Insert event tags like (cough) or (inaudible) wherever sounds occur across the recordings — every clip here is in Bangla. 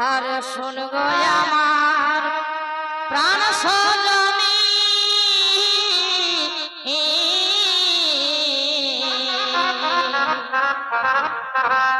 আর শুন আমার প্রাণ সজমি Thank (laughs)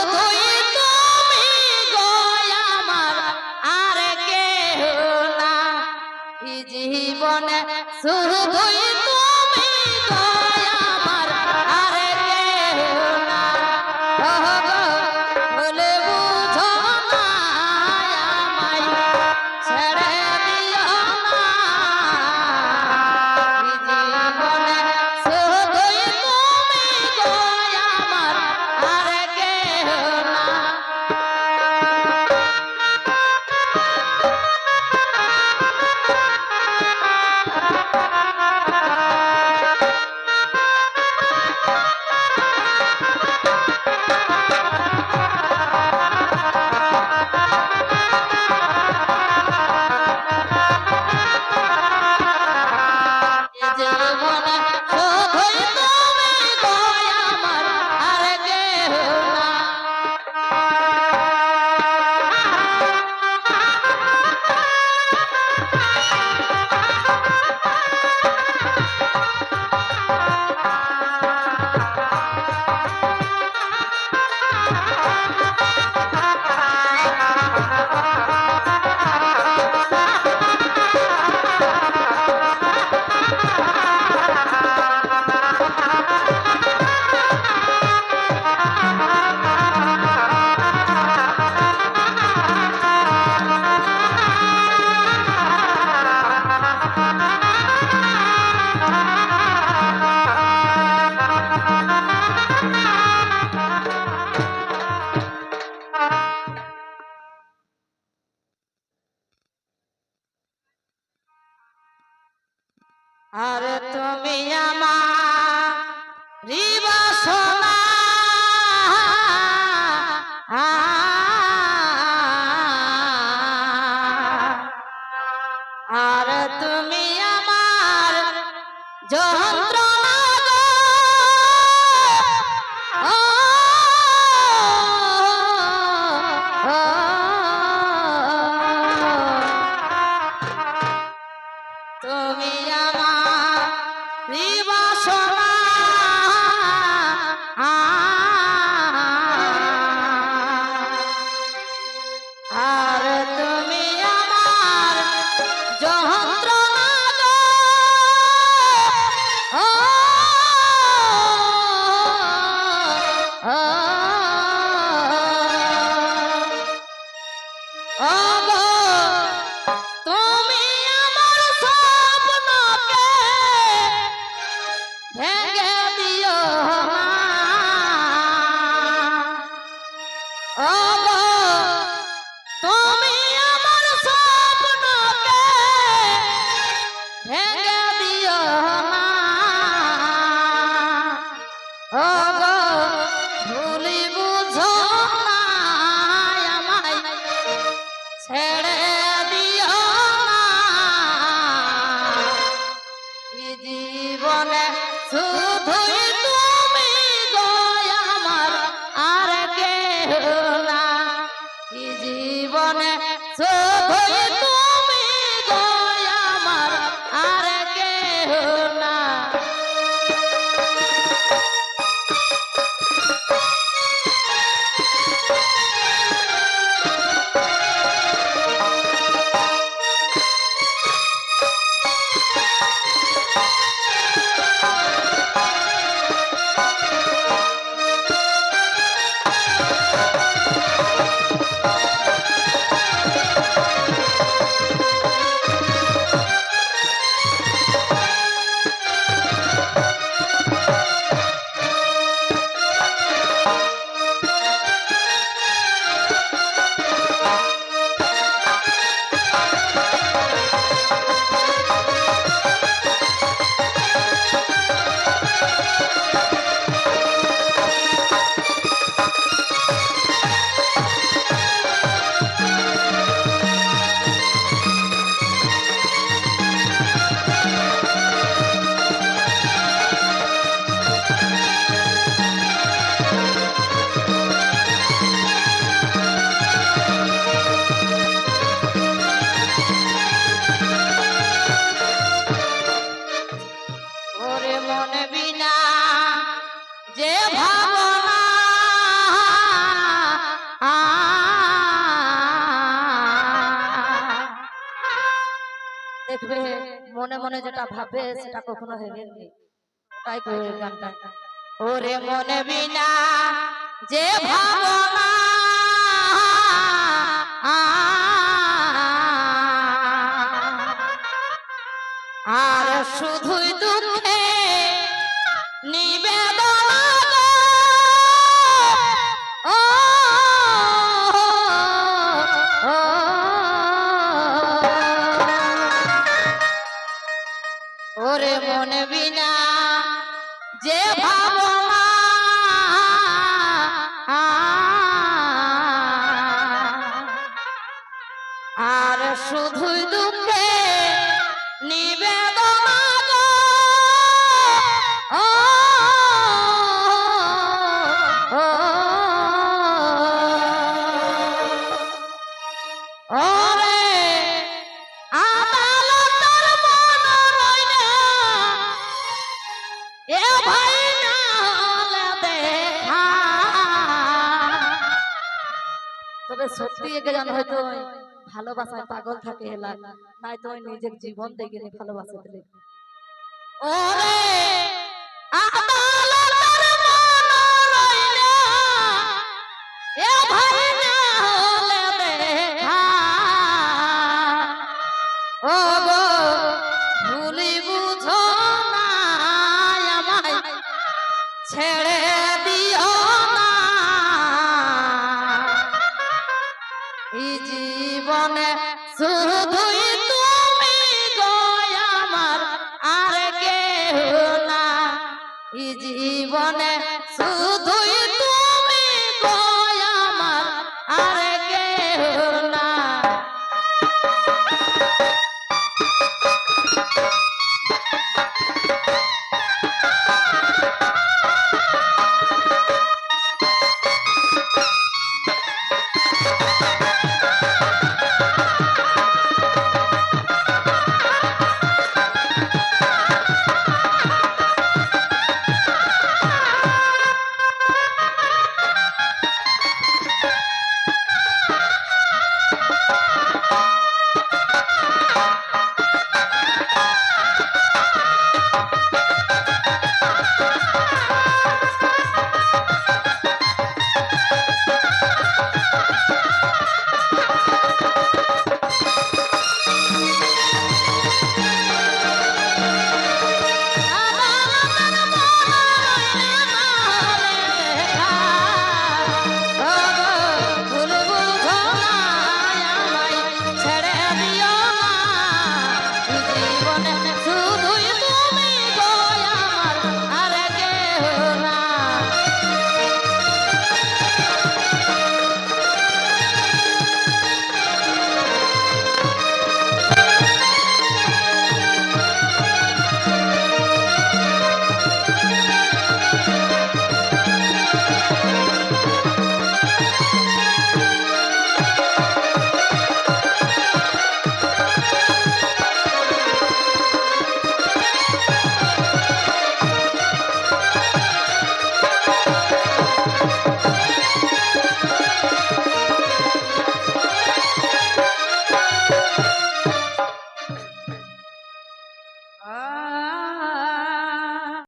そう。আর তুমি আমার রিবাসনা আর তুমি আমার যন্ত্র দেখবে মনে মনে যেটা ভাবে, সেটা কখনো নি তাই গানটা। ওরে মনে বিনা যে আর শুধুই দুঃখে নিবেদনা যে ভাবনা একে জানো হয়তো ভালোবাসায় পাগল থাকে এলা নাই তো নিজের জীবন দেখে নি ভালোবাসা দিলে। শুধুই